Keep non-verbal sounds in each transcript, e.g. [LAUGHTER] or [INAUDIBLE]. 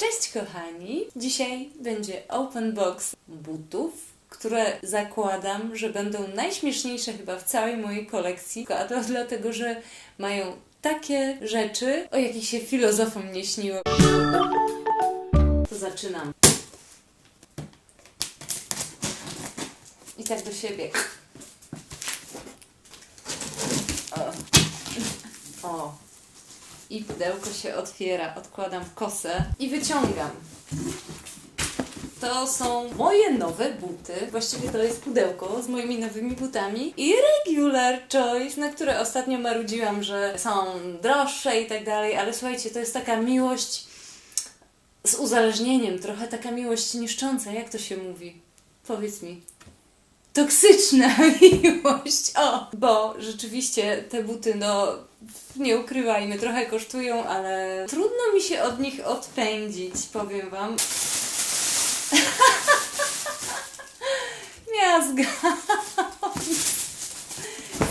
Cześć kochani! Dzisiaj będzie open box butów, które zakładam, że będą najśmieszniejsze chyba w całej mojej kolekcji, a to dlatego, że mają takie rzeczy, o jakich się filozofom nie śniło. To zaczynam. I tak do siebie. O. O. I pudełko się otwiera. Odkładam kosę i wyciągam. To są moje nowe buty. Właściwie to jest pudełko z moimi nowymi butami. I Regular Choice, na które ostatnio marudziłam, że są droższe i tak dalej, ale słuchajcie, to jest taka miłość z uzależnieniem, trochę taka miłość niszcząca. Jak to się mówi? Powiedz mi. Toksyczna [LAUGHS] miłość. O, bo rzeczywiście te buty, no nie ukrywajmy, trochę kosztują, ale trudno mi się od nich odpędzić, powiem wam. [LAUGHS] Miazga. [LAUGHS]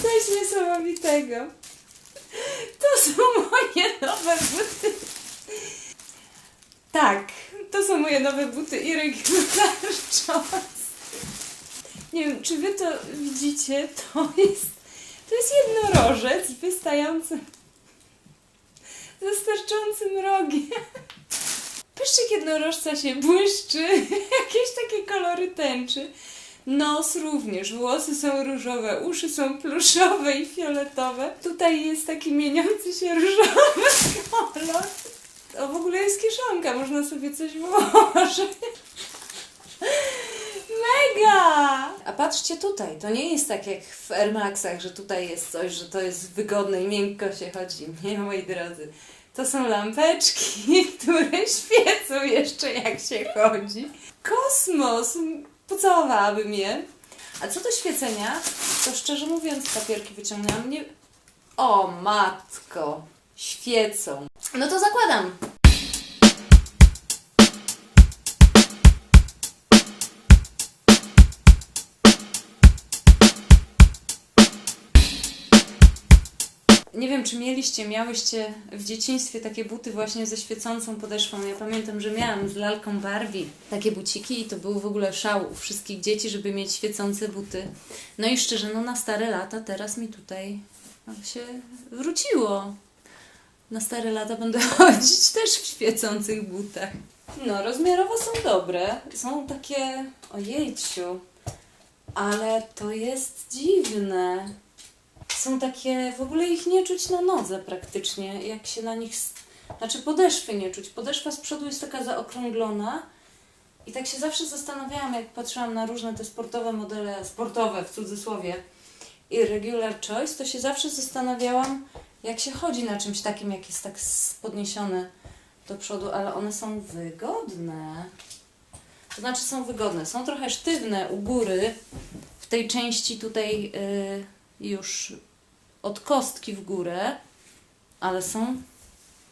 Coś niesamowitego. To są moje nowe buty. Tak, to są moje nowe buty i regular Jones. Nie wiem, czy wy to widzicie? To jest, to jest jednorożec wystający ze sterczącym rogiem. Pyszczyk jednorożca się błyszczy, [LAUGHS] jakieś takie kolory tęczy. Nos również, włosy są różowe, uszy są pluszowe i fioletowe. Tutaj jest taki mieniący się różowy [LAUGHS] kolor. O, w ogóle jest kieszonka, można sobie coś włożyć. Mega! A patrzcie tutaj, to nie jest tak jak w Air Maxach, że tutaj jest coś, że to jest wygodne i miękko się chodzi. Nie, moi drodzy. To są lampeczki, [LAUGHS] które świecą jeszcze jak się chodzi. Kosmos! Pocałowałabym je. A co do świecenia, to szczerze mówiąc papierki wyciągnęłam nie... O matko! Świecą. No to zakładam. Nie wiem, czy mieliście, miałyście w dzieciństwie takie buty właśnie ze świecącą podeszwą. Ja pamiętam, że miałam z lalką Barbie takie buciki i to był w ogóle szał u wszystkich dzieci, żeby mieć świecące buty. No i szczerze, no na stare lata teraz mi tutaj się wróciło. Na stare lata będę [LAUGHS] chodzić też w świecących butach. No, rozmiarowo są dobre. Są takie... Ojejciu. Ale to jest dziwne są takie, w ogóle ich nie czuć na nodze praktycznie, jak się na nich, znaczy podeszwy nie czuć. Podeszwa z przodu jest taka zaokrąglona i tak się zawsze zastanawiałam, jak patrzyłam na różne te sportowe modele, sportowe w cudzysłowie i regular choice, to się zawsze zastanawiałam, jak się chodzi na czymś takim, jak jest tak podniesione do przodu, ale one są wygodne. To znaczy są wygodne, są trochę sztywne u góry, w tej części tutaj... Yy, już od kostki w górę, ale są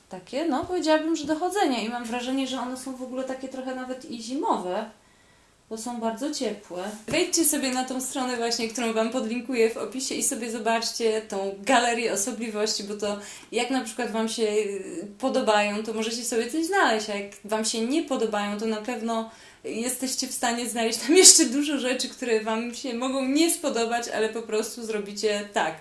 takie, no powiedziałabym, że dochodzenia i mam wrażenie, że one są w ogóle takie trochę nawet i zimowe, bo są bardzo ciepłe. Wejdźcie sobie na tą stronę właśnie, którą Wam podlinkuję w opisie i sobie zobaczcie tą galerię osobliwości, bo to jak na przykład Wam się y, podobają, to możecie sobie coś znaleźć, a jak Wam się nie podobają, to na pewno jesteście w stanie znaleźć tam [LAUGHS] jeszcze dużo rzeczy, które Wam się mogą nie spodobać, ale po prostu zrobicie tak.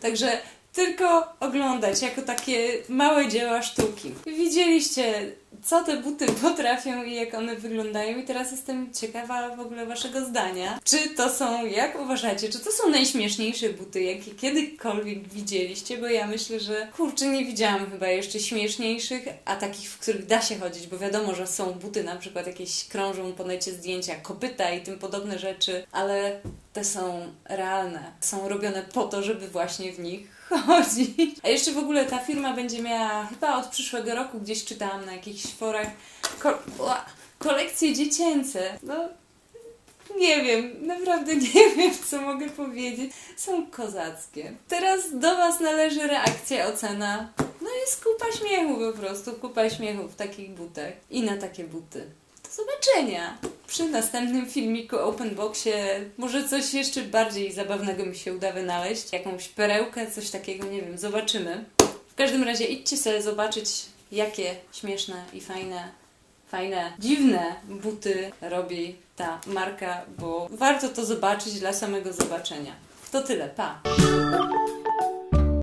Także tylko oglądać jako takie małe dzieła sztuki. Widzieliście, co te buty [LAUGHS] potrafią i jak one wyglądają, i teraz jestem ciekawa w ogóle Waszego zdania. Czy to są, jak uważacie, czy to są najśmieszniejsze buty, jakie kiedykolwiek widzieliście? Bo ja myślę, że kurczę, nie widziałam chyba jeszcze śmieszniejszych, a takich, w których da się chodzić, bo wiadomo, że są buty, na przykład jakieś krążą po necie zdjęcia, kopyta i tym podobne rzeczy, ale te są realne. Są robione po to, żeby właśnie w nich [LAUGHS] chodzić. A jeszcze w ogóle ta firma będzie miała, chyba od przyszłego roku gdzieś czytałam na jakichś forach, ko kolekcje dziecięce. No, nie wiem, naprawdę [LAUGHS] nie wiem, co mogę powiedzieć. Są kozackie. Teraz do Was należy reakcja, ocena. No jest kupa śmiechu po prostu, kupa śmiechu w takich butach i na takie buty. Do zobaczenia! Przy następnym filmiku Open Boxie może coś jeszcze bardziej zabawnego mi się uda wynaleźć. Jakąś perełkę, coś takiego, nie wiem, zobaczymy. W każdym razie idźcie sobie zobaczyć jakie śmieszne i fajne, fajne, dziwne buty robi ta marka, bo warto to zobaczyć dla samego zobaczenia. To tyle, pa!